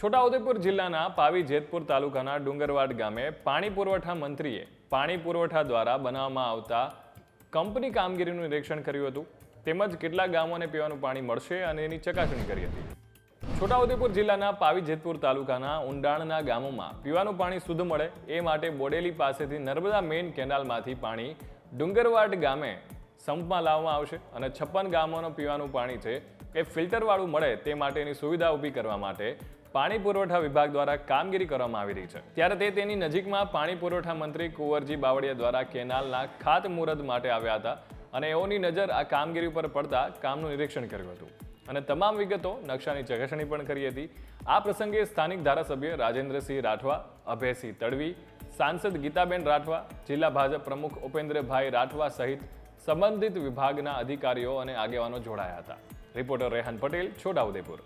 છોટાઉદેપુર જિલ્લાના પાવી જેતપુર તાલુકાના ડુંગરવાડ ગામે પાણી પુરવઠા મંત્રીએ પાણી પુરવઠા દ્વારા બનાવવામાં આવતા કંપની કામગીરીનું નિરીક્ષણ કર્યું હતું. તેમજ કેટલા ગામોને પીવાનું પાણી મળશે અને એની ચકાસણી કરી હતી. છોટાઉદેપુર જિલ્લાના પાવી જેતપુર તાલુકાના ઊંડાણના ગામોમાં પીવાનું પાણી શુદ્ધ મળે એ માટે બોડેલી પાસેથી નર્મદા મેઇન કેનાલમાંથી પાણી ડુંગરવાડ ગામે સંપમાં લાવવામાં આવશે અને છપ્પન ગામોનું પીવાનું પાણી છે એ ફિલ્ટરવાળું મળે તે માટેની સુવિધા ઊભી કરવા માટે પાણી પુરવઠા વિભાગ દ્વારા કામગીરી કરવામાં આવી રહી છે. ત્યારે તે તેની નજીકમાં પાણી પુરવઠા મંત્રી કુંવરજી બાવળિયા દ્વારા કેનાલના ખાતમુહૂર્ત માટે આવ્યા હતા અને એઓની નજર આ કામગીરી ઉપર પડતા કામનું નિરીક્ષણ કર્યું હતું. અને તમામ વિગતો નકશાની ચકાસણી પણ કરી હતી. આ પ્રસંગે સ્થાનિક ધારાસભ્ય રાજેન્દ્રસિંહ રાઠવા, અભયસિંહ તડવી, સાંસદ ગીતાબેન રાઠવા, જિલ્લા ભાજપ પ્રમુખ ઉપેન્દ્રભાઈ રાઠવા સહિત સંબંધિત વિભાગના અધિકારીઓ અને આગેવાનો જોડાયા હતા. રિપોર્ટર રેહન પટેલ છોટાઉદેપુર